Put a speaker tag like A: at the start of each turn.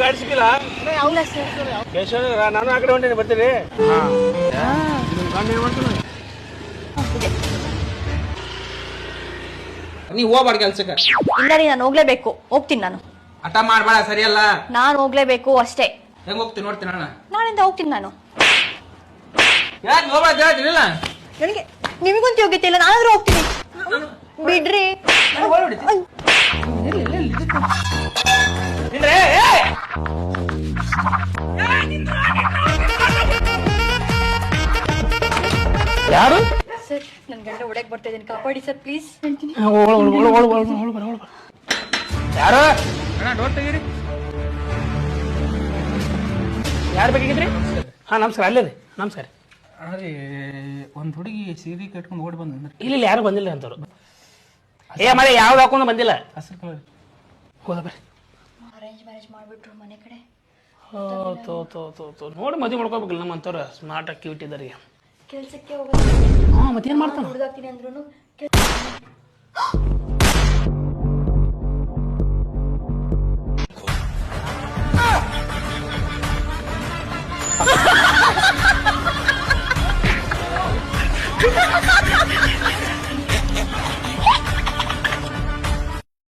A: ಗಾಡಿ ಸಿಕ್ಕಿಲ್ಲ ಕೇಶವ ನಾನು ಆ ಕಡೆ ಹೊಂಟೇನೆ ಬರ್ತೀರಿ?
B: ನೀ ಹೋಗ್ಬಾರ್ದು ಕೆಲ್ಸಕ್ಕೆ.
C: ಇಲ್ಲ ರೀ ನಾನು ಹೋಗ್ಲೇಬೇಕು. ಹೋಗ್ತೀನಿ ನಾನು.
B: ಹಠ ಮಾಡ್ಬೇಡ ಸರಿಯಲ್ಲ?
C: ನಾನು ಹೋಗ್ಲೇಬೇಕು ಅಷ್ಟೇ.
B: ಹೆಂಗ್ ಹೋಗ್ತೀನಿ ನೋಡ್ತೀನಿ ಅಣ್ಣ.
C: ನಾಳಿಂದ ಹೋಗ್ತೀನಿ ನಾನು.
B: ಯಾಕೆ ಹೋಗ್ಬಾರ್ದು ಹೇಳ್ತೀನಿಲ್ಲ
C: ನನಗೆ ನಿಮಗಂತೂ ಯೋಗ್ಯತೆ ಇಲ್ಲ ನಾನಾದ್ರೂ ಹೋಗ್ತೀನಿ. ಬಿಡ್ರಿ.
A: ಯಾರು?
C: ಸರ್ ನನ್ನ ಗಂಡ ಒಳಗೆ ಬರ್ತಾ ಇದ್ದೀನಿ. ಕಾಪಾಡಿ ಸರ್ ಪ್ಲೀಸ್ ಹೇಳ್ತೀನಿ
A: ಯಾರು?
B: ಅಣ್ಣ ಡೋರ್ ತೆಗೀರಿ.
A: ಯಾರು ಬೇಕಾಗಿದ್ರಿ ಹಾ ನಮಸ್ಕಾರ ಅಲ್ಲೇ ರೀ. ನಮಸ್ಕಾರ.
B: ಅಣ್ಣ ಒಂದು ಹುಡುಗಿ ಸೀರೆ ಕಟ್ಕೊಂಡು ಓಡಿ ಬಂದ
A: ಇಲ್ಲ ಇಲ್ಲ ಯಾರು ಬಂದಿಲ್ಲ ಅಂತವ್ರು. ಏ ಮಳೆ ಯಾವ್ದು ಹಾಕೊಂಡು ಬಂದಿಲ್ಲ?
B: ಹಸಿರು ಕಲರ್.
A: ಹೋದ ಬರ್ರಿ.
C: ಅರೇಂಜ್ ಮ್ಯಾರೇಜ್ ಮಾಡಿಬಿಟ್ರು ಮನೆ ಕಡೆ.
A: ತೋ ತೋ ತೋ ತೋ ನೋಡಿ ಮದುವೆ ಮಾಡ್ಕೋಬೇಕಲ್ಲ ನಮ್ಮ ಅಂಥವ್ರು ಸ್ಮಾರ್ಟ್ ಆಗಿ ಕ್ಯೂಟ್ ಇದ್ದಾರೆ
C: ಕೆಲಸಕ್ಕೆ ಹೋಗೋದು
A: ಹಾಂ ಮತ್ತೇನು ಮಾಡ್ತಾನೆ?
C: ಹುಡುಗಾಗ್ತೀನಿ ಅಂದ್ರೂ Ha ha ha ha!